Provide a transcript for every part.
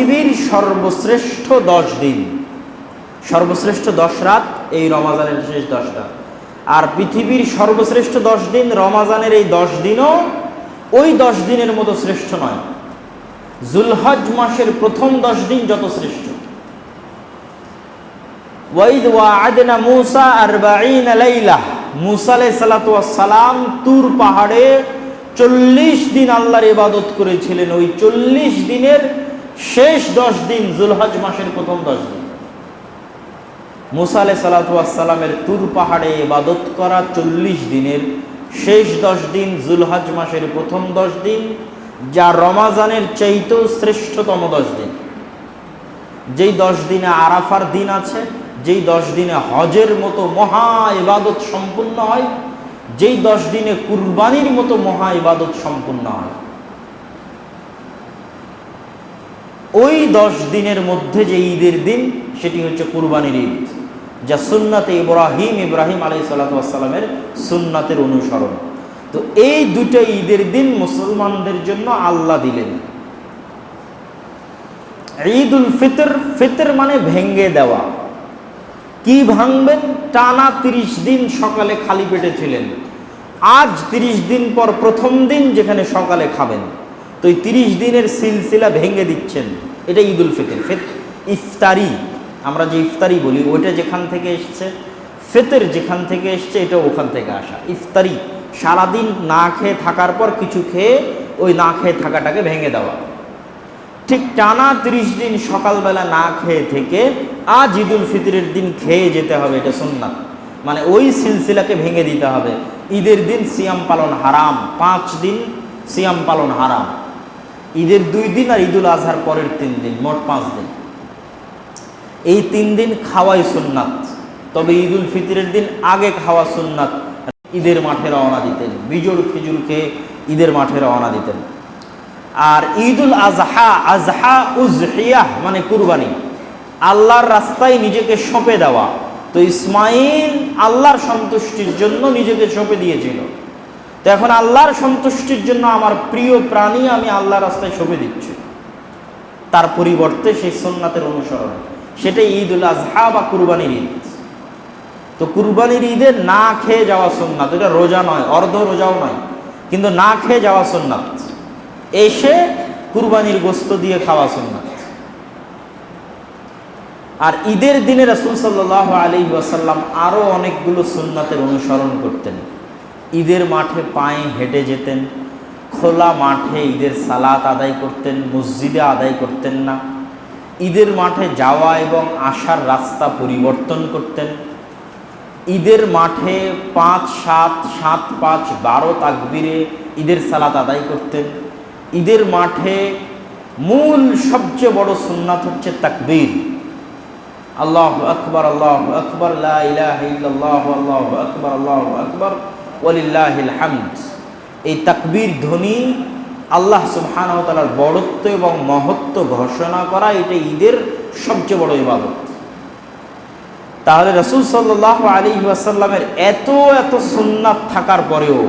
পৃথিবীর সর্বশ্রেষ্ঠ দশ দিন। সর্বশ্রেষ্ঠ দশ রাত, এই রমাজানের শেষ দশ রাত আর পৃথিবীর সর্বশ্রেষ্ঠ দশ দিন, রমাজানের এই দশ দিনও ওই দশ দিনের মতো শ্রেষ্ঠ নয়। জুলহজ মাসের প্রথম দশ দিন যত শ্রেষ্ঠ। তুর পাহাড়ে চল্লিশ দিন আল্লাহর ইবাদত করেছিলেন। ওই চল্লিশ দিনের শেষ দশ দিন জুলহজ মাসের প্রথম দশ দিন। মুসা আলাই সালাতামের তুর পাহাড়ে ইবাদত করা চল্লিশ দিনের। শেষ দশ দিন জুলহজ মাসের প্রথম দশ দিন, যা রমাজানের চাইতেও শ্রেষ্ঠতম দশ দিন। যেই দশ দিনে আরাফার দিন আছে, যেই দশ দিনে হজের মতো মহা ইবাদত সম্পূর্ণ হয়, যেই দশ দিনে কুরবানির মতো মহা ইবাদত সম্পূর্ণ হয়। ওই দশ দিনের মধ্যে যে ঈদের দিন, সেটি হচ্ছে কুরবানির ঈদ, যা সুন্নাতে ইব্রাহিম ইব্রাহিম আলাই সাল্লামের সুন্নাতের অনুসরণ। তো এই দুটো ঈদের দিন মুসলমানদের জন্য আল্লাহ দিলেন। ঈদ উল ফিতর ফিতর মানে ভেঙ্গে দেওয়া। কি ভাঙবেন? টানা তিরিশ দিন সকালে খালি পেটে ছিলেন। আজ তিরিশ দিন পর প্রথম দিন যেখানে সকালে খাবেন। তো এই তিরিশ দিনের সিলসিলা ভেঙে দিচ্ছেন। এটা ঈদ উল ফিতর, ফিত ইফতারি, আমরা যে ইফতারি বলি, ওইটা যেখান থেকে এসছে, ফেতের যেখান থেকে এসছে, এটা ওখান থেকে আসা। ইফতারি, সারাদিন না খেয়ে থাকার পর কিছু খেয়ে ওই না খেয়ে থাকাটাকে ভেঙে দেওয়া। ঠিক টানা তিরিশ দিন সকালবেলা না খেয়ে থেকে আজ ঈদ উল ফিতরের দিন খেয়ে যেতে হবে, এটা সুন্নাত। মানে ওই সিলসিলাকে ভেঙে দিতে হবে। ঈদের দিন সিয়াম পালন হারাম, পাঁচ দিন সিয়াম পালন হারাম। ঈদের দুই দিন আর ঈদুল আজহার পরের তিন দিন, মোট পাঁচ দিন। এই তিন দিন খাওয়াই সুন্নাত, তবে ঈদুল ফিতরের দিন আগে খাওয়া সুন্নাত, ঈদের মাঠে রওনা দিতেন বিজোড় খিজুর খেয়ে ঈদের মাঠে রওনা দিতেন। আর ঈদুল আজহা আজহা উজহিয়াহ মানে কুরবানি। আল্লাহর রাস্তায় নিজেকে সঁপে দেওয়া। তো ইসমাইল আল্লাহর সন্তুষ্টির জন্য নিজেকে সঁপে দিয়েছিল। তো এখন আল্লাহর সন্তুষ্টির জন্য আমার প্রিয় প্রাণী আমি আল্লাহর রাস্তায় সঁপে দিচ্ছি। তার পরিবর্তে সেই সোননাথের অনুসরণ। সেটাই ঈদ উল আজহা বা কুরবানির ঈদ। তো কুরবানির ঈদে না খেয়ে যাওয়া সোননাথ এটা রোজা নয়, অর্ধ রোজাও নয়, কিন্তু না খেয়ে যাওয়া সোননাথ এসে কুরবানির গোস্ত দিয়ে খাওয়া সুন্নাত। আর ঈদের দিনে রসুল সাল্লাহ আলী ওয়াসাল্লাম আরও অনেকগুলো সুন্নাতের অনুসরণ করতেন। ঈদের মাঠে পায়ে হেঁটে যেতেন, খোলা মাঠে ঈদের সালাত আদায় করতেন, মসজিদে আদায় করতেন না। ঈদের মাঠে যাওয়া এবং আসার রাস্তা পরিবর্তন করতেন। ঈদের মাঠে পাঁচ সাত সাত পাঁচ, বারো তাকবিরে ঈদের সালাত আদায় করতেন। ঈদের মাঠে মূল সবচেয়ে বড় সুন্নাত হচ্ছে তাকবীর। আল্লাহ আকবর আল্লাহ আকবর আল্লাহ আকবর আল্লাহ আকবর। ওলিল্লাহিল হামদ। এই তাকবীর ধ্বনি আল্লাহ সুবহানাহু বড়ত্ব এবং মহত্ব ঘোষণা করা, এটা ঈদের সবচেয়ে বড় ইবাদত। তাহলে রসুল সাল্লাহ আলী ওয়াসাল্লামের এত এত সুন্নাত থাকার পরেও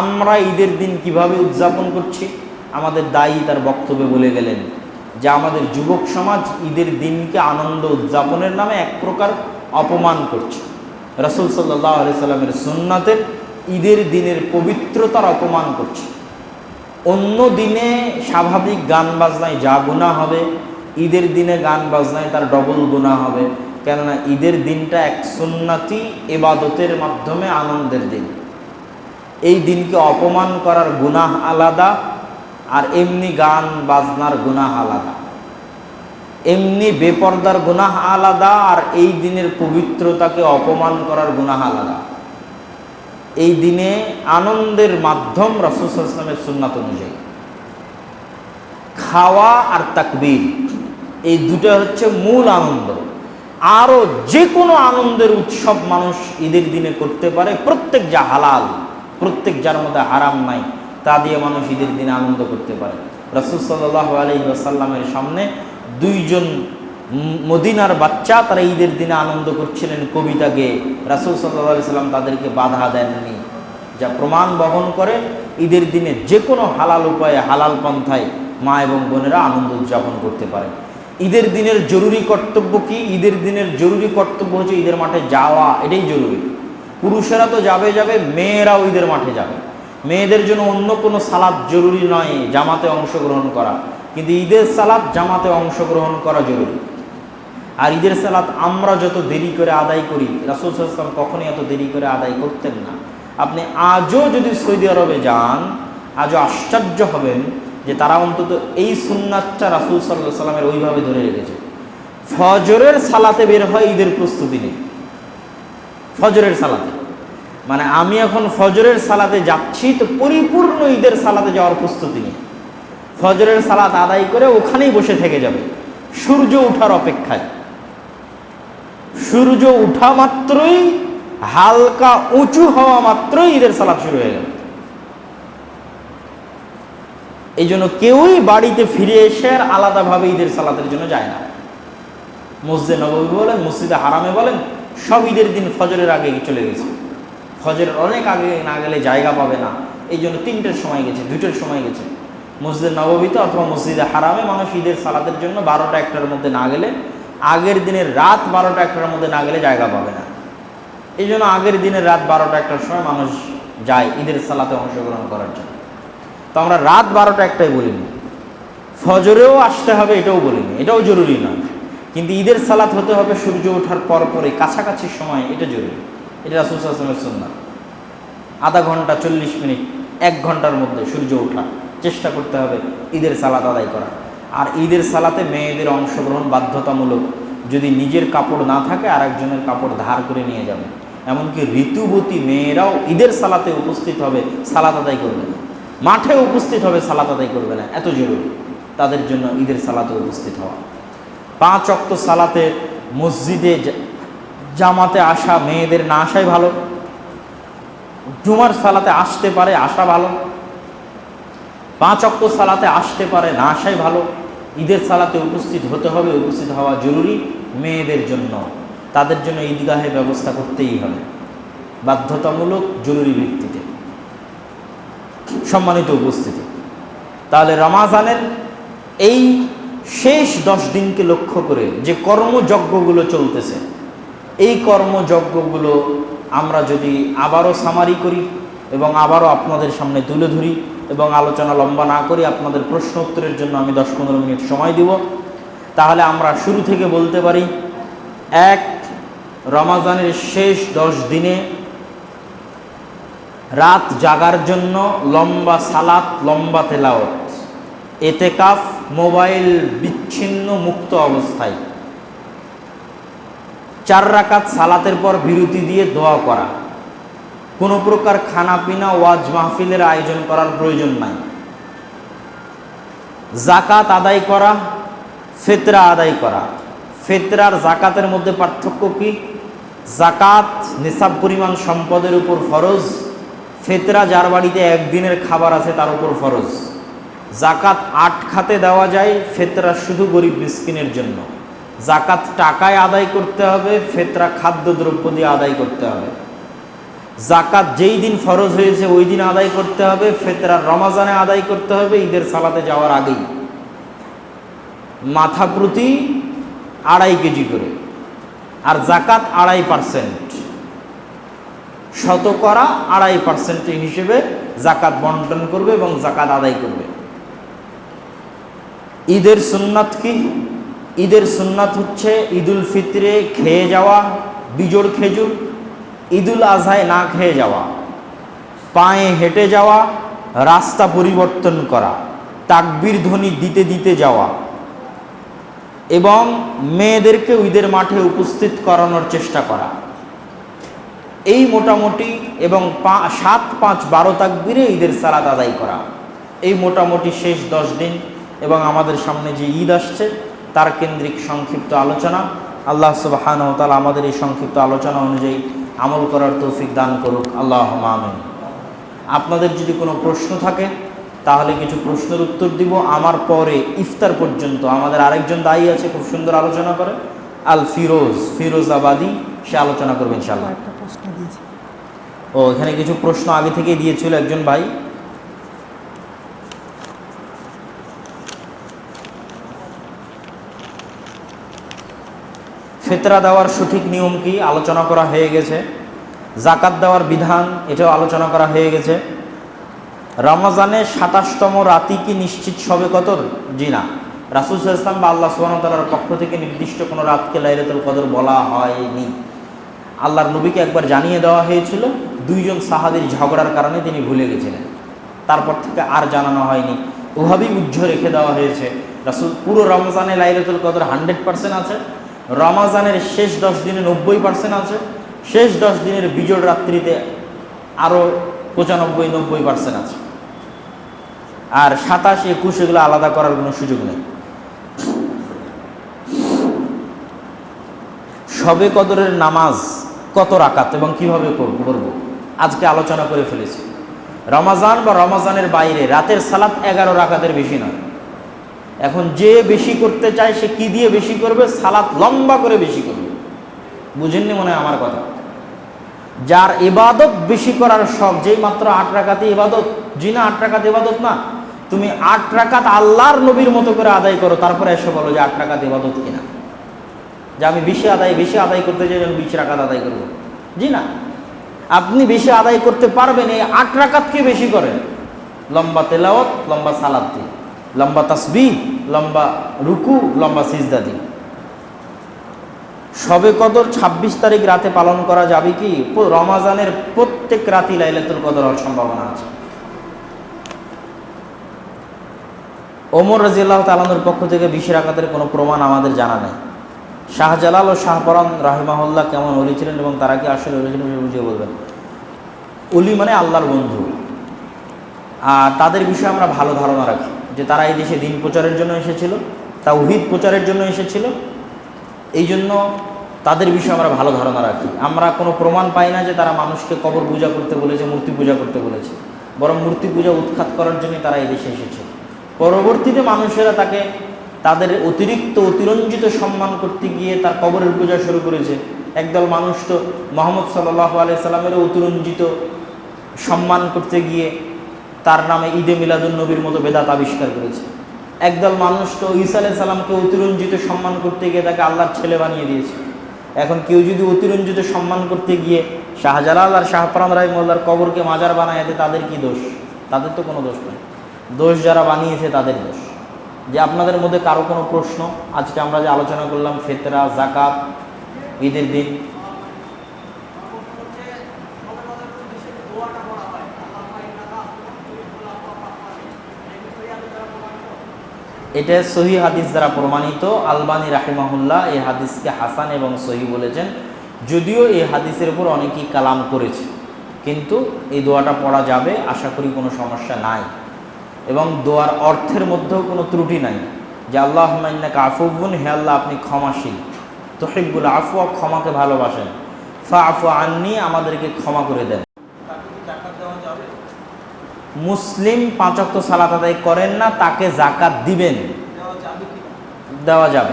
আমরা ঈদের দিন কীভাবে উদযাপন করছি? আমাদের দায়ী তার বক্তব্যে বলে গেলেন যে আমাদের যুবক সমাজ ঈদের দিনকে আনন্দ উদযাপনের নামে এক প্রকার অপমান করছে। রসুল সাল্লাহ আলি সাল্লামের সুন্নাতের ঈদের দিনের পবিত্রতার অপমান করছে। অন্য দিনে স্বাভাবিক গান বাজনায় যা গুণা হবে, ঈদের দিনে গান বাজনায় তার ডবল গুণা হবে। কেননা ঈদের দিনটা এক সুন্নাতি এবাদতের মাধ্যমে আনন্দের দিন। এই দিনকে অপমান করার গুনাহ আলাদা আর এমনি গান বাজনার গুনাহ আলাদা। এমনি বেপর্দার গুনাহ আলাদা আর এই দিনের পবিত্রতাকে অপমান করার গুনাহ আলাদা। এই দিনে আনন্দের মাধ্যম রসুলামের সুন্নাত অনুযায়ী। খাওয়া আর তাকবীর, এই দুটো হচ্ছে মূল আনন্দ। আরও যে কোনো আনন্দের উৎসব মানুষ ঈদের দিনে করতে পারে, প্রত্যেক যা হালাল, প্রত্যেক যার মধ্যে হারাম নাই, তা দিয়ে মানুষ ঈদের দিনে আনন্দ করতে পারে। রসুল সাল্লাহ আলহিসাল্লামের সামনে দুইজন মদিনার বাচ্চা তারা ঈদের দিনে আনন্দ করছিলেন কবিতা রাসুল সাল্লাহ সাল্লাম তাদেরকে বাধা দেননি। যা প্রমাণ বহন করে ঈদের দিনে যে কোনো হালাল উপায়ে হালাল পন্থায় মা এবং বোনেরা আনন্দ উদযাপন করতে পারে। ঈদের দিনের জরুরি কর্তব্য কি? ঈদের দিনের জরুরি কর্তব্য হচ্ছে ঈদের মাঠে যাওয়া, এটাই জরুরি। পুরুষেরা তো যাবে যাবে, মেয়েরাও ঈদের মাঠে যাবে। মেয়েদের জন্য অন্য কোনো সালাদ জরুরি নয়, জামাতে অংশগ্রহণ করা। কিন্তু ঈদের সালাদ জামাতে অংশগ্রহণ করা জরুরি। আর ঈদের সালাত আমরা যত দেরি করে আদায় করি, রাসুল সাল্লাম কখনই এত দেরি করে আদায় করতেন না। আপনি আজও যদি সৌদি আরবে যান, আজও আশ্চর্য হবেন যে তারা অন্তত এই সুন্নাতটা রাসুল সাল্লাহ সাল্লামের ওইভাবে ধরে রেখেছে। ফজরের সালাতে বের হয় ঈদের প্রস্তুতি নেই ফজরের সালাতে। মানে আমি এখন ফজরের সালাতে যাচ্ছি তো পরিপূর্ণ ঈদের সালাতে যাওয়ার প্রস্তুতি নেই ফজরের সালাত আদায় করে ওখানেই বসে থেকে যাবে। সূর্য উঠার অপেক্ষায়। সূর্য উঠা মাত্রই, হালকা উঁচু হওয়া মাত্রই ঈদের সালাত শুরু হয়ে যাবে। এই জন্য কেউই বাড়িতে ফিরে এসে আর আলাদাভাবে ঈদের সালাতের জন্য যায় না। মসজিদে নবী বলেন, মসজিদে হারামে বলেন, সব ঈদের দিন ফজরের আগে চলে গেছে। ফজরের অনেক আগে না গেলে জায়গা পাবে না। এই জন্য তিনটের সময় গেছে, দুটোর সময় গেছে। মসজিদের নবমীতে অথবা মসজিদে হারামে মানুষ ঈদের সালাতের জন্য বারোটা একটার মধ্যে না গেলে আগের দিনের রাত বারোটা একটার মধ্যে না গেলে জায়গা পাবে না। এই জন্য আগের দিনের রাত বারোটা একটার সময় মানুষ যায় ঈদের সালাতে অংশগ্রহণ করার জন্য। তো আমরা রাত বারোটা একটাই বলিনি। ফজরেও আসতে হবে এটাও বলিনি, এটাও জরুরি নয়। কিন্তু ঈদের সালাত হতে হবে সূর্য ওঠার পর পরে কাছাকাছি সময়, এটা জরুরি। এটা রাসুল আসলামের সন্না আধা ঘণ্টা চল্লিশ মিনিট, এক ঘণ্টার মধ্যে সূর্য ওঠা। চেষ্টা করতে হবে ঈদের সালাত আদায় করা। আর ঈদের সালাতে মেয়েদের অংশগ্রহণ বাধ্যতামূলক। যদি নিজের কাপড় না থাকে আর একজনের কাপড় ধার করে নিয়ে যাবে। এমনকি ঋতুবতী মেয়েরাও ঈদের সালাতে উপস্থিত হবে, সালাত আদায় করবে না। মাঠে উপস্থিত হবে, সালাত আদায় করবে না। এত জরুরি। তাদের জন্য ঈদের সালাতে উপস্থিত হওয়া। পাঁচ অক্ত সালাতে মসজিদে জামাতে আসা মেয়েদের না আসাই ভালো। জুমার সালাতে আসতে পারে, আসা ভালো। পাঁচ অক্ত সালাতে আসতে পারে, না আসাই ভালো। ঈদের সালাতে উপস্থিত হতে হবে, উপস্থিত হওয়া জরুরি মেয়েদের জন্য। তাদের জন্য ঈদগাহে ব্যবস্থা করতেই হবে। বাধ্যতামূলক, জরুরি ভিত্তিতে। সম্মানিত উপস্থিতি। তাহলে রমাজানের এই শেষ দশ দিনকে লক্ষ্য করে যে কর্মযজ্ঞগুলো চলতেছে, এই কর্মযজ্ঞগুলো আমরা যদি আবারও সামারি করি এবং আবারও আপনাদের সামনে তুলে ধরি এবং আলোচনা লম্বা না করি আপনাদের প্রশ্ন উত্তরের জন্য আমি দশ পনেরো মিনিট সময় দিব। তাহলে আমরা শুরু থেকে বলতে পারি, এক রমাজানের শেষ দশ দিনে রাত জাগার জন্য লম্বা সালাত, লম্বা তেলাওয়াত। এতেকাফ মোবাইল বিচ্ছিন্ন মুক্ত অবস্থায়। চার রাকাত সালাতের পর বিরতি দিয়ে দোয়া করা। কোনো প্রকার খানাপিনা, ওয়াজ মাহফিলের আয়োজন করার প্রয়োজন নাই। জাকাত আদায় করা, ফেতরা আদায় করা। ফেতরার জাকাতের মধ্যে পার্থক্য কি? জাকাত নিসাব পরিমাণ সম্পদের উপর ফরজ, ফেতরা যার বাড়িতে একদিনের খাবার আছে তার উপর ফরজ। জাকাত আট খাতে দেওয়া যায়, ফেতরা শুধু গরিব মিসকিনের জন্য। জাকাত টাকায় আদায় করতে হবে, ফেতরা খাদ্যদ্রব্য দিয়ে আদায় করতে হবে। জাকাত যেই দিন ফরজ হয়েছে, ওই দিন আদায় করতে হবে, ফেতরার রমাজানে আদায় করতে হবে, ঈদের সালাতে যাওয়ার আগেই। মাথা প্রতি আড়াই কেজি করে। আর জাকাত আড়াই পার্সেন্ট। শতকরা আড়াই পার্সেন্ট হিসেবে জাকাত বন্টন করবে এবং জাকাত আদায় করবে। ঈদের সুন্নাত কি? ঈদের সুন্নাত হচ্ছে ঈদুল ফিতরে খেয়ে যাওয়া, বিজোড় খেজুর ঈদুল আজহায় না খেয়ে যাওয়া, পায়ে হেঁটে যাওয়া, রাস্তা পরিবর্তন করা, তাকবির ধ্বনি দিতে দিতে যাওয়া এবং মেয়েদেরকে ঈদের মাঠে উপস্থিত করানোর চেষ্টা করা। এই মোটামুটি এবং সাত পাঁচ বারো তাকবিরে ঈদের সালাদ আদায় করা। এই মোটামুটি শেষ দশ দিন এবং আমাদের সামনে যে ঈদ আসছে, তার কেন্দ্রিক সংক্ষিপ্ত আলোচনা। আল্লাহ সুবাহান তালা আমাদের এই সংক্ষিপ্ত আলোচনা অনুযায়ী আমল করার তৌফিক দান করুক আল্লাহ আমিন। আপনাদের যদি কোনো প্রশ্ন থাকে তাহলে কিছু প্রশ্নের উত্তর দিব। আমার পরে ইফতার পর্যন্ত আমাদের আরেকজন দায়ী আছে খুব সুন্দর আলোচনা করে। আল ফিরোজ ফিরোজ আবাদি সে আলোচনা করবে ইনশাল্লাহ একটা প্রশ্ন দিয়েছি। ও এখানে কিছু প্রশ্ন আগে থেকেই দিয়েছিল একজন ভাই। ফেতরা দেওয়ার সঠিক নিয়ম কি? আলোচনা করা হয়ে গেছে। জাকাত দেওয়ার বিধান, এটাও আলোচনা করা হয়ে গেছে। রমজানে সাতাশতম রাতি কি নিশ্চিত সবে কদর? জি না। রাসুল ইসলাম বা আল্লাহ সুবাহতালার পক্ষ থেকে নির্দিষ্ট কোনো রাতকে লাইলাতুল কদর বলা হয়নি। আল্লাহর নবীকে একবার জানিয়ে দেওয়া হয়েছিল, দুইজন সাহাবির ঝগড়ার কারণে তিনি ভুলে গেছিলেন। তারপর থেকে আর জানানো হয়নি। ওভাবেই উজ্জ্ব রেখে দেওয়া হয়েছে। রাসুল, পুরো রমজানে লাইলাতুল কদর হান্ড্রেড পার্সেন্ট আছে। রমাজানের শেষ দশ দিনে নব্বই পার্সেন্ট আছে, শেষ দশ দিনের বিজোড় রাত্রিতে আরও পঁচানব্বই নব্বই পার্সেন্ট আছে। আর সাতাশ, একুশ এগুলো আলাদা করার কোনো সুযোগ নেই। সবে কদরের নামাজ কত রাকাত এবং কীভাবে করব আজকে আলোচনা করে ফেলেছি। রমাজান বা রমাজানের বাইরে রাতের সালাত এগারো রাকাতের বেশি নয়। এখন যে বেশি করতে চায় সে কি দিয়ে বেশি করবে? সালাত লম্বা করে বেশি করবে। বুঝেননি মনে হয় আমার কথা? যার এবাদত বেশি করার শখ, যেই মাত্র আট রাকাতে ইবাদত জি না আট রাকাত এবাদত না, তুমি আট রাকাত আল্লাহর নবীর মতো করে আদায় করো, তারপরে এসে বলো যে আট রাকাত ইবাদত কিনা। যে আমি বেশি আদায় বেশি আদায় করতে চাই, আমি বিশ রাকাত আদায় করব। জি না? আপনি বেশি আদায় করতে পারবেন, এই আট রাকাতকে বেশি করেন। লম্বা তেলাওয়াত, লম্বা সালাদ দিয়ে। লম্বা তসবি, লম্বা রুকু, লম্বা সিজদা দিয়ে সবে কদর ২৬ তারিখ রাতে পালন করা যাবে কি? রমাজানের প্রত্যেক রাতি লাইলাতুল কদর হওয়ার সম্ভাবনা আছে। ওমর রাজিয়াল্লাহ তালানোর পক্ষ থেকে বিশ রাকাতের কোনো প্রমাণ আমাদের জানা নেই। শাহজালাল ও শাহপরান রাহিমাহুল্লাহ কেমন অলি ছিলেন এবং তারা কি আসলে অলি ছিলেন বুঝিয়ে বলবেন। অলি মানে আল্লাহর বন্ধু। আর তাদের বিষয়ে আমরা ভালো ধারণা রাখি। যে তারা এই দেশে দিন প্রচারের জন্য এসেছিল, তাওহিদ প্রচারের জন্য এসেছিল, এই জন্য তাদের বিষয়ে আমরা ভালো ধারণা রাখি। আমরা কোনো প্রমাণ পাই না যে তারা মানুষকে কবর পূজা করতে বলেছে, মূর্তি পূজা করতে বলেছে। বরং মূর্তি পূজা উৎখাত করার জন্য তারা এই দেশে এসেছে। পরবর্তীতে মানুষেরা তাকে তাদের অতিরিক্ত, অতিরঞ্জিত সম্মান করতে গিয়ে তার কবরের পূজা শুরু করেছে। একদল মানুষ তো মোহাম্মদ সাল্লাহ আলি সাল্লামেরও অতিরঞ্জিত সম্মান করতে গিয়ে তার নামে ঈদে মিলাদুল নবীর মতো বেদাত আবিষ্কার করেছে। একদল মানুষ তো ঈসা আলাই সাল্লামকে অতিরঞ্জিত সম্মান করতে গিয়ে তাকে আল্লাহর ছেলে বানিয়ে দিয়েছে। এখন কেউ যদি অতিরঞ্জিত সম্মান করতে গিয়ে শাহজালাল আর শাহপরাম রায় মোল্লার কবরকে মাজার বানায় তাদের কি দোষ? তাদের তো কোনো দোষ নেই দোষ যারা বানিয়েছে, তাদের দোষ। যে আপনাদের মধ্যে কারও কোনো প্রশ্ন, আজকে আমরা যে আলোচনা করলাম, ফেতরা জাকাত ঈদের দিন এটা সহি হাদিস দ্বারা প্রমাণিত। আলবানী রাহিমাহুল্লাহ এই হাদিসকে হাসান এবং সহি বলেছেন। যদিও এই হাদিসের উপর অনেকেই কালাম করেছে। কিন্তু এই দোয়াটা পড়া যাবে, আশা করি কোনো সমস্যা নাই। এবং দোয়ার অর্থের মধ্যেও কোনো ত্রুটি নাই। যে আল্লাহ মাইনাকে আফুবুন হে আল্লাহ আপনি ক্ষমাশীল। তোহিবুল আফুয়া ক্ষমাকে ভালোবাসেন। ফা আফু আননি, আমাদেরকে ক্ষমা করে দেন। মুসলিম পাঁচক্ত সালাত আদায় করেন না, তাকে জাকাত দিবেন। দেওয়া যাবে।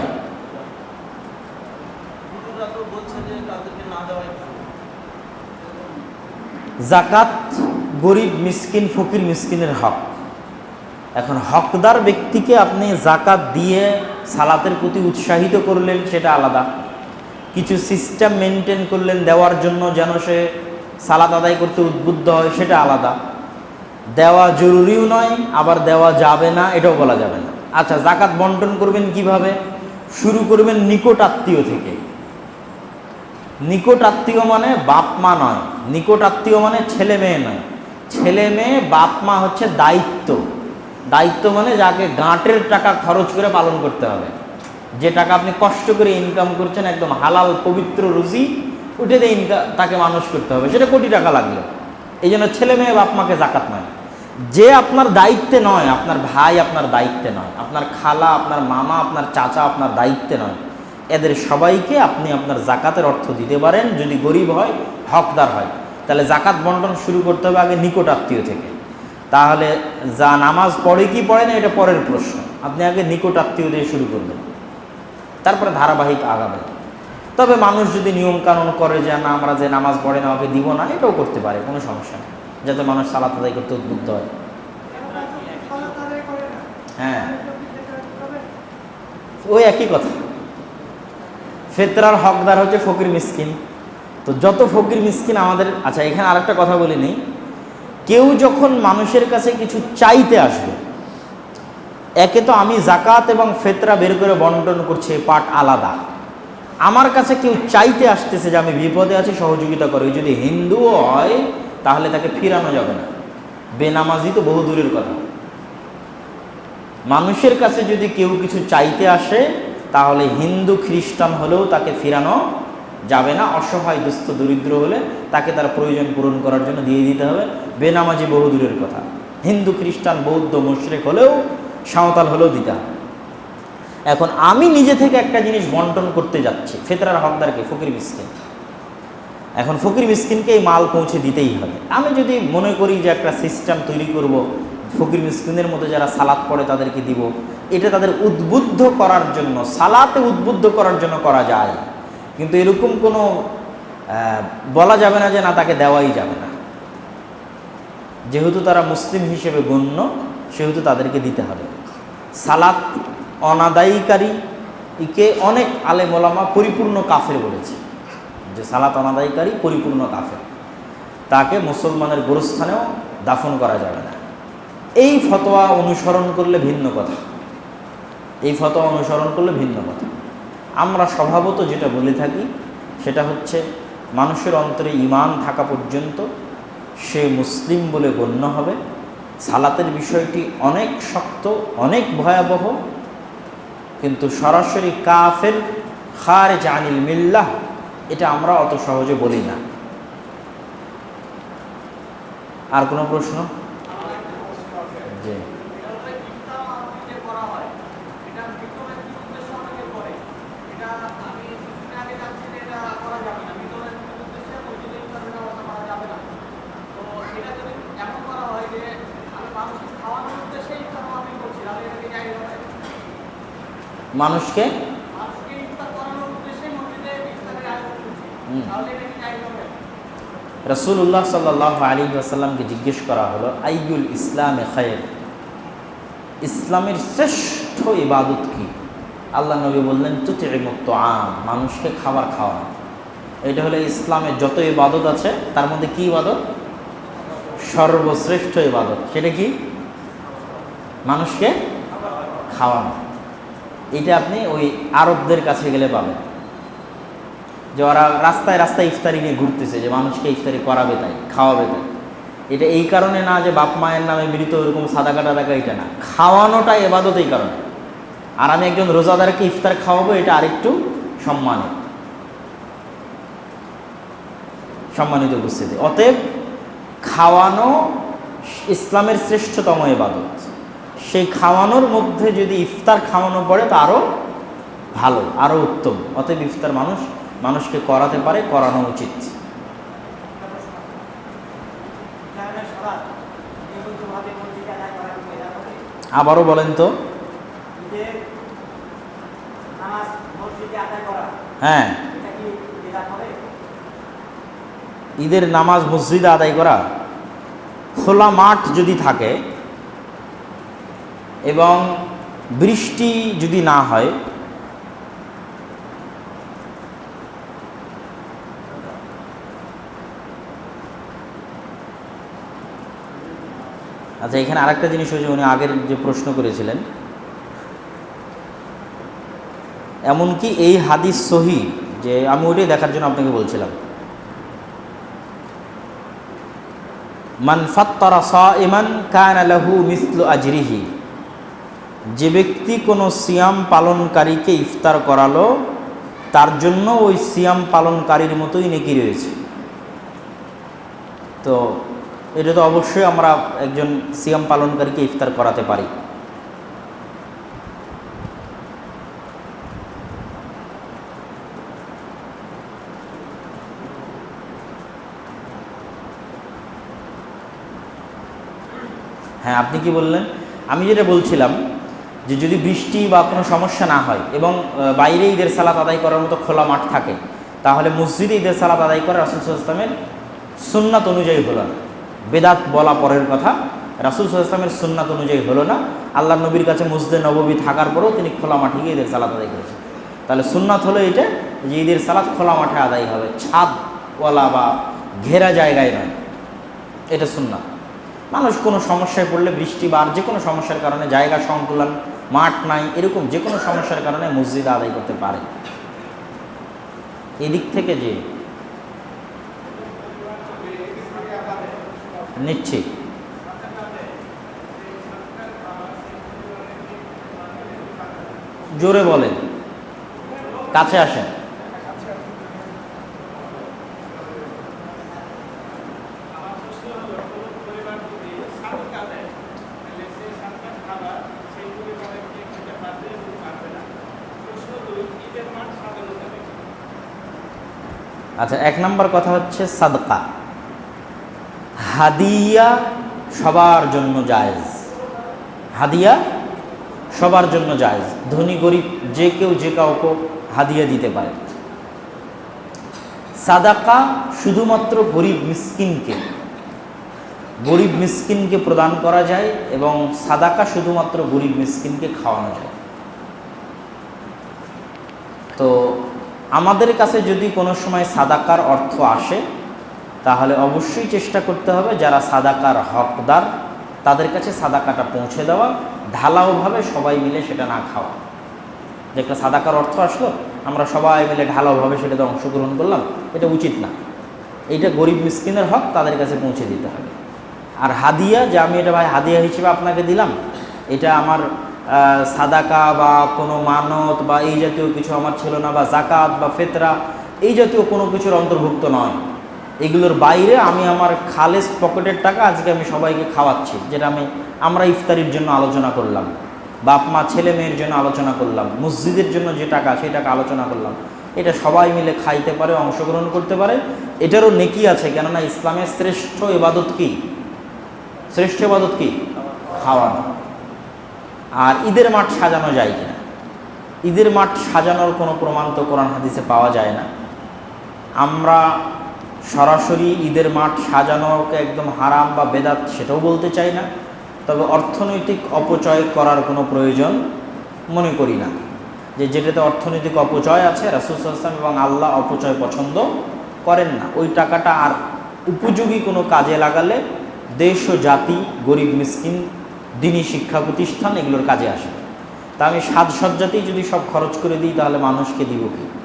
জাকাত গরিব মিসকিন, ফকির মিসকিনের হক। এখন হকদার ব্যক্তিকে আপনি জাকাত দিয়ে সালাতের প্রতি উৎসাহিত করলেন, সেটা আলাদা। কিছু সিস্টেম মেনটেন করলেন, দেওয়ার জন্য যেন সে সালাত আদায় করতে উদ্বুদ্ধ হয়, সেটা আলাদা। দেওয়া জরুরিও নয়, আবার দেওয়া যাবে না, এটাও বলা যাবে না। আচ্ছা জাকাত বন্টন করবেন কীভাবে? শুরু করবেন নিকট আত্মীয় থেকে। নিকট আত্মীয় মানে বাপ মা নয়, নিকট আত্মীয় মানে ছেলে মেয়ে নয়। ছেলে মেয়ে, বাপ মা হচ্ছে দায়িত্ব। দায়িত্ব মানে যাকে গাঁটের টাকা খরচ করে পালন করতে হবে। যে টাকা আপনি কষ্ট করে ইনকাম করছেন, একদম হালাল, পবিত্র রুজি উঠে দিয়ে ইনকাম তাকে মানুষ করতে হবে। সেটা কোটি টাকা লাগল। এই জন্য ছেলে মেয়ে বাপ মাকে জাকাত নয়। যে আপনার দায়িত্বে নয়, আপনার ভাই আপনার দায়িত্বে নয়, আপনার খালা, আপনার মামা, আপনার চাচা আপনার দায়িত্বে নয়। এদের সবাইকে আপনি আপনার জাকাতের অর্থ দিতে পারেন, যদি গরিব হয়, হকদার হয়। তাহলে জাকাত বন্টন শুরু করতে হবে আগে নিকট আত্মীয় থেকে। তাহলে যা নামাজ পড়ে কি পড়ে না, এটা পরের প্রশ্ন। আপনি আগে নিকট আত্মীয় দিয়ে শুরু করবেন। তারপরে ধারাবাহিক আগাবেন তবে মানুষ যদি নিয়মকানুন করে যে, না, আমরা যে নামাজ পড়ে না, ওকে দিব না, এটাও করতে পারে, কোনো সমস্যা নেই। যাতে মানুষ সালাত আদায় করতে উদ্বুদ্ধ হয়। হ্যাঁ। ওই একই কথা। ফেতরার হকদার হচ্ছে ফকির মিসকিন। তো যত ফকির মিসকিন আমাদের আচ্ছা এখানে আরেকটা কথা বলে নেই। কেউ যখন মানুষের কাছে কিছু চাইতে আসবে, একে তো আমি জাকাত এবং ফেতরা বের করে বন্টন করছি পাঠ আলাদা। আমার কাছে কেউ চাইতে আসতেছে যে আমি বিপদে আছি, সহযোগিতা করে। যদি হিন্দুও হয় তাহলে তাকে ফিরানো যাবে না। বেনামাজি তো বহু দূরের কথা। মানুষের কাছে যদি কেউ কিছু চাইতে আসে, তাহলে হিন্দু, খ্রিস্টান হলেও তাকে ফিরানো যাবে না। অসহায়, দুস্থ, দরিদ্র হলে তাকে তার প্রয়োজন পূরণ করার জন্য দিয়ে দিতে হবে। বেনামাজি বহু দূরের কথা। হিন্দু, খ্রিস্টান, বৌদ্ধ, মুশরেক হলেও, সাঁওতাল হলেও দিতে হবে। এখন আমি নিজে থেকে একটা জিনিস বন্টন করতে যাচ্ছি। ফেতরার হকদারকে, ফকির মিসকিন এখন ফকির মিসকিনকে এই মাল পৌঁছে দিতেই হবে। আমি যদি মনে করি যে একটা সিস্টেম তৈরি করব, ফকির মিসকিনের মধ্যে যারা সালাত পড়ে তাদেরকে দিব, এটা তাদের উদ্বুদ্ধ করার জন্য, সালাতে উদ্বুদ্ধ করার জন্য করা যায়। কিন্তু এরকম কোনো বলা যাবে না যে না, তাকে দেওয়াই যাবে না। যেহেতু তারা মুসলিম হিসেবে গণ্য, সেহেতু তাদেরকে দিতে হবে। সালাত অনাদায়ীকারী একে অনেক আলেমোলামা পরিপূর্ণ কাফের বলেছে। যে সালাত অনাদায়ীকারী পরিপূর্ণ কাফের। তাকে মুসলমানের গোরস্থানেও দাফন করা যাবে না। এই ফতোয়া অনুসরণ করলে ভিন্ন কথা। এই ফতোয়া অনুসরণ করলে ভিন্ন কথা। আমরা স্বভাবত যেটা বলে থাকি, সেটা হচ্ছে মানুষের অন্তরে ইমান থাকা পর্যন্ত সে মুসলিম বলে গণ্য হবে। সালাতের বিষয়টি অনেক শক্ত, অনেক ভয়াবহ। কিন্তু সরাসরি কাফের খার জানিল মিল্লাহ এটা আমরা অত সহজে বলি না। আর কোনো প্রশ্ন? মানুষকে রসুল্লাহ সাল্লাহ আলী আসাল্লামকে জিজ্ঞেস করা হলো আইগুল ইসলামে খায়ের? ইসলামের শ্রেষ্ঠ ইবাদত কি? আল্লাহ নবী বললেন তুতে মুক্ত আম মানুষকে খাবার খাওয়ানো। এটা হলো ইসলামের যত ইবাদত আছে, তার মধ্যে কি ইবাদত? সর্বশ্রেষ্ঠ ইবাদত। সেটা কি? মানুষকে খাওয়ানো। এটা আপনি ওই আরবদের কাছে গেলে পাবেন। যে ওরা রাস্তায় রাস্তায় ইফতারি নিয়ে ঘুরতেছে, যে মানুষকে ইফতারি করাবে তাই, খাওয়াবে তাই। এটা এই কারণে না যে বাপ মায়ের নামে মৃত ওরকম সাদা কাটা দেখা এটা না। খাওয়ানোটা এবাদত এই কারণে। আর আমি একজন রোজাদারকে ইফতার খাওয়াবো, এটা আরেকটু সম্মানিত সম্মানিত উপস্থিতি। অতএব খাওয়ানো ইসলামের শ্রেষ্ঠতম এবাদত। সেই খাওয়ানোর মধ্যে যদি ইফতার খাওয়ানো পড়ে, তা আরও ভালো আরও উত্তম। অতএব ইফতার মানুষ মানুষকে করাতে পারে, করানো উচিত। আবারও বলেন তো। হ্যাঁ। ঈদের নামাজ মসজিদে আদায় করা। খোলা মাঠ যদি থাকে এবং বৃষ্টি যদি না হয় আচ্ছা এখানে আরেকটা জিনিস হয়েছে, উনি আগের যে প্রশ্ন করেছিলেন। এমনকি এই হাদিস সহি, যে আমি ওইটাই দেখার জন্য আপনাকে বলছিলাম। মান ফাত্তারা সাইমান কানা লাহু মিসলু আজরিহি। যে ব্যক্তি কোনো সিয়াম পালনকারীকে ইফতার করালো, তার জন্য ওই সিয়াম পালনকারীর মতোই নেকি রয়েছে। তো এটা তো অবশ্যই আমরা একজন সিয়াম পালনকারীকে ইফতার করাতে পারি। হ্যাঁ আপনি কি বললেন? আমি যেটা বলছিলাম যে যদি বৃষ্টি বা কোনো সমস্যা না হয় এবং বাইরে ঈদের সালাত আদায় করার মতো খোলা মাঠ থাকে, তাহলে মসজিদে ঈদের সালাত আদায় করা রাসুল ইসলামের সুন্নাত অনুযায়ী হলো না। বেদাত বলা পরের কথা। রাসুল ইসলামের সুন্নাত অনুযায়ী হলো না। আল্লাহ নবীর কাছে মসজিদে নববী থাকার পরেও তিনি খোলা মাঠে গিয়ে ঈদের সালাত আদায় করেছেন। তাহলে সুন্নাত হলো এটা যে ঈদের সালাত খোলা মাঠে আদায় হবে। ছাদওয়ালা বা ঘেরা জায়গায় নয়। এটা সুন্নাত। মানুষ কোনো সমস্যায় পড়লে, বৃষ্টি বা আর যে কোনো সমস্যার কারণে জায়গা সংকুলন, মাঠ নাই, এরকম যে কোনো সমস্যার কারণে মসজিদ আদায় করতে পারে। এদিক থেকে যে নিচ্ছি। জোরে বলেন। কাছে আসেন। আচ্ছা এক নম্বর কথা হচ্ছে সাদকা। হাদিয়া সবার জন্য জায়েজ। হাদিয়া সবার জন্য জায়েজ। ধনী, গরিব, যে কেউ, যে কাউকে হাদিয়া দিতে পারে। সাদাকা শুধুমাত্র গরিব মিসকিনকে গরিব মিসকিনকে প্রদান করা যায় এবং সাদাকা শুধুমাত্র গরিব মিসকিনকে খাওয়ানো যায়। তো আমাদের কাছে যদি কোনো সময় সাদাকার অর্থ আসে তাহলে অবশ্যই চেষ্টা করতে হবে যারা সাদাকার হকদার, তাদের কাছে সাদাকাটা পৌঁছে দেওয়া, ঢালাওভাবে সবাই মিলে সেটা না খাওয়া। যে একটা সাদাকার অর্থ আসলো, আমরা সবাই মিলে ঢালাওভাবে সেটাতে অংশগ্রহণ করলাম, এটা উচিত না। এইটা গরিব মিসকিনের হক, তাদের কাছে পৌঁছে দিতে হবে। আর হাদিয়া, যে আমি এটা ভাই হাদিয়া হিসেবে আপনাকে দিলাম, এটা আমার সাদাকা বা কোনো মানত বা এই জাতীয় কিছু আমার ছিল না, বা জাকাত বা ফেতরা, এই জাতীয় কোনো কিছুর অন্তর্ভুক্ত নয়। এগুলোর বাইরে আমি আমার খালেস পকেটের টাকা আজকে আমি সবাইকে খাওয়াচ্ছি, যেটা আমি, আমরা ইফতারির জন্য আলোচনা করলাম, বাপ মা, ছেলে মেয়ের জন্য আলোচনা করলাম, মসজিদের জন্য যে টাকা, সেই টাকা আলোচনা করলাম। এটা সবাই মিলে খাইতে পারে, অংশগ্রহণ করতে পারে। এটারও নেকি আছে, কেননা ইসলামের শ্রেষ্ঠ এবাদত কি? শ্রেষ্ঠ এবাদত কি? খাওয়ানো আর ঈদের মাঠ সাজানো যায় কিনা? ঈদের মাঠ সাজানোর কোনো প্রমাণ তো কোরআন হাদিসে পাওয়া যায় না। আমরা সরাসরি ঈদের মাঠ সাজানোকে একদম হারাম বা বেদাত সেটাও বলতে চাই না। তবে অর্থনৈতিক অপচয় করার কোনো প্রয়োজন মনে করি না। যে যেটাতে অর্থনৈতিক অপচয় আছে রাসুলসাল্লাম এবং আল্লাহ অপচয় পছন্দ করেন না। ওই টাকাটা আর উপযোগী কোনো কাজে লাগালে দেশ ও জাতি, গরিব, মিসকিন, দিনী শিক্ষা প্রতিষ্ঠান এগুলোর কাজে আসে। তা আমি সাজসজ্জাতেই যদি সব খরচ করে দিই, তাহলে মানুষকে দিব কি?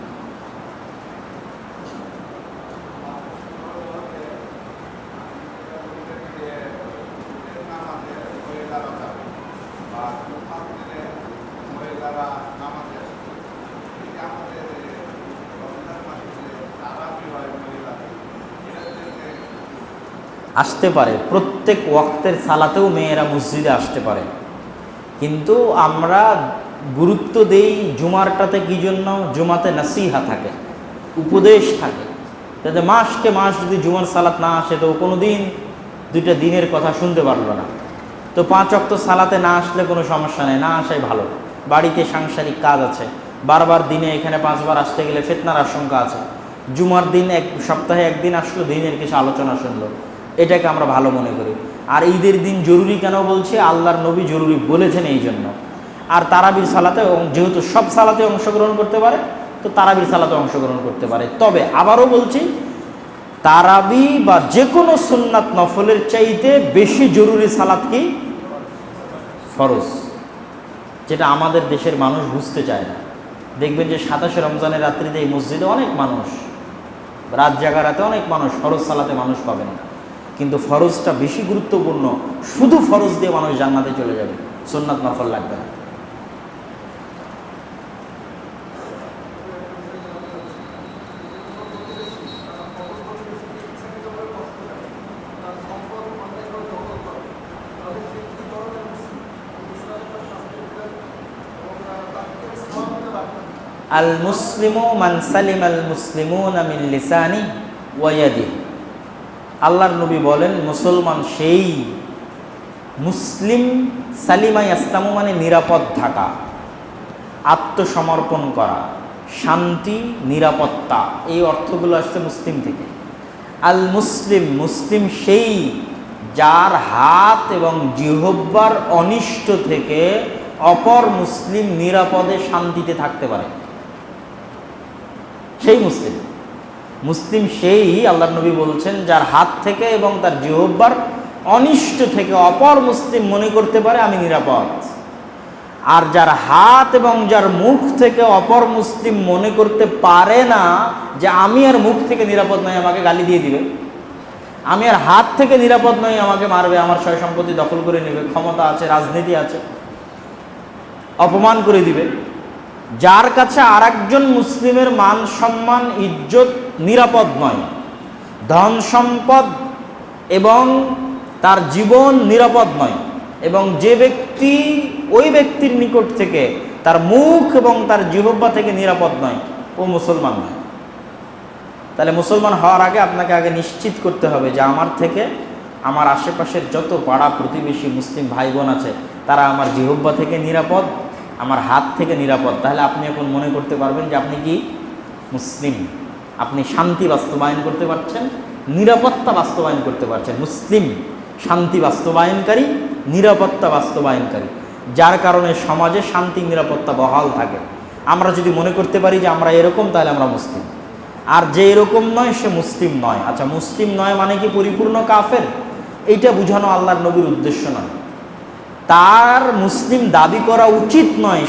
আসতে পারে। প্রত্যেক ওয়াক্তের সালাতেও মেয়েরা মসজিদে আসতে পারে। কিন্তু আমরা গুরুত্ব দেই জুমারটাতে কী জন্য? জুমাতে নাসিহা থাকে, উপদেশ থাকে। যাতে মাসকে মাস যদি জুমার সালাত না আসে, তো কোনো দিন দুইটা দিনের কথা শুনতে পারল না। তো পাঁচ অক্ত সালাতে না আসলে কোনো সমস্যা নেই, না আসাই ভালো। বাড়িতে সাংসারিক কাজ আছে। বারবার দিনে এখানে পাঁচবার আসতে গেলে ফেতনার আশঙ্কা আছে। জুমার দিন এক, সপ্তাহে একদিন আসলো, দিনের কিছু আলোচনা শুনলো। এটাকে আমরা ভালো মনে করি। আর ঈদের দিন জরুরি কেন বলছে? আল্লাহর নবী জরুরি বলেছেন এই জন্য। আর তারাবির সালাতে যেহেতু সব সালাতে অংশগ্রহণ করতে পারে, তো তারাবির সালাতে অংশগ্রহণ করতে পারে। তবে আবারও বলছি, তারাবি বা যে কোনো সুন্নাত নফলের চাইতে বেশি জরুরি সালাত কি? ফরজ। যেটা আমাদের দেশের মানুষ বুঝতে চায় না। দেখবেন যে সাতাশে রমজানের রাত্রিতে এই মসজিদে অনেক মানুষ, রাত জাগারাতে অনেক মানুষ, ফরজ সালাতে মানুষ পাবেন না। কিন্তু ফরজটা বেশি গুরুত্বপূর্ণ। শুধু ফরজ দিয়ে মানুষ জান্নাতে চলে যাবে। সুন্নাত নফল লাগবে না। আল মুসলিমু মান সালিম আল মুসলিমুন মিন লিসানি ওয়াদি আল্লাহর নবী বলেন, মুসলমান সেই মুসলিম সালিমাই ইসলামু মানে নিরাপদ থাকা, আত্মসমর্পণ করা, শান্তি, নিরাপত্তা, এই অর্থগুলো আসছে মুসলিম থেকে। আল মুসলিম মুসলিম সেই যার হাত এবং জিহব্বার অনিষ্ট থেকে অপর মুসলিম নিরাপদে শান্তিতে থাকতে পারে। সেই মুসলিম। মুসলিম সেই আল্লাহ নবী বলছেন, যার হাত থেকে এবং তার জিহব্বার অনিষ্ট থেকে অপর মুসলিম মনে করতে পারে আমি নিরাপদ। আর যার হাত এবং যার মুখ থেকে অপর মুসলিম মনে করতে পারে না যে আমি আর মুখ থেকে নিরাপদ নয়, আমাকে গালি দিয়ে দিবে। আমি আর হাত থেকে নিরাপদ নই আমাকে মারবে, আমার সয় সম্পত্তি দখল করে নেবে, ক্ষমতা আছে, রাজনীতি আছে, অপমান করে দিবে। যার কাছে আর মুসলিমের মান সম্মান, ইজ্জত নিরাপদ নয়। ধন সম্পদ এবং তার জীবন নিরাপদ নয় এবং যে ব্যক্তি ওই ব্যক্তির নিকট থেকে তার মুখ এবং তার জিহব্বা থেকে নিরাপদ নয়, ও মুসলমান নয়। তাহলে মুসলমান হওয়ার আগে আপনাকে আগে নিশ্চিত করতে হবে যে আমার থেকে আমার আশেপাশের যত পাড়া প্রতিবেশী মুসলিম ভাই বোন আছে, তারা আমার জিহব্বা থেকে নিরাপদ আমার হাত থেকে নিরাপদ। তাহলে আপনি এখন মনে করতে পারবেন যে আপনি কি মুসলিম? আপনি শান্তি বাস্তবায়ন করতে পারছেন, নিরাপত্তা বাস্তবায়ন করতে পারছেন। মুসলিম, শান্তি বাস্তবায়নকারী, নিরাপত্তা বাস্তবায়নকারী। যার কারণে সমাজে শান্তি, নিরাপত্তা বহাল থাকে। আমরা যদি মনে করতে পারি যে আমরা এরকম, তাহলে আমরা মুসলিম। আর যে এরকম নয়, সে মুসলিম নয়। আচ্ছা মুসলিম নয় মানে কি পরিপূর্ণ কাফের? এইটা বোঝানো আল্লাহর নবীর উদ্দেশ্য নয়। তার মুসলিম দাবি করা উচিত নয়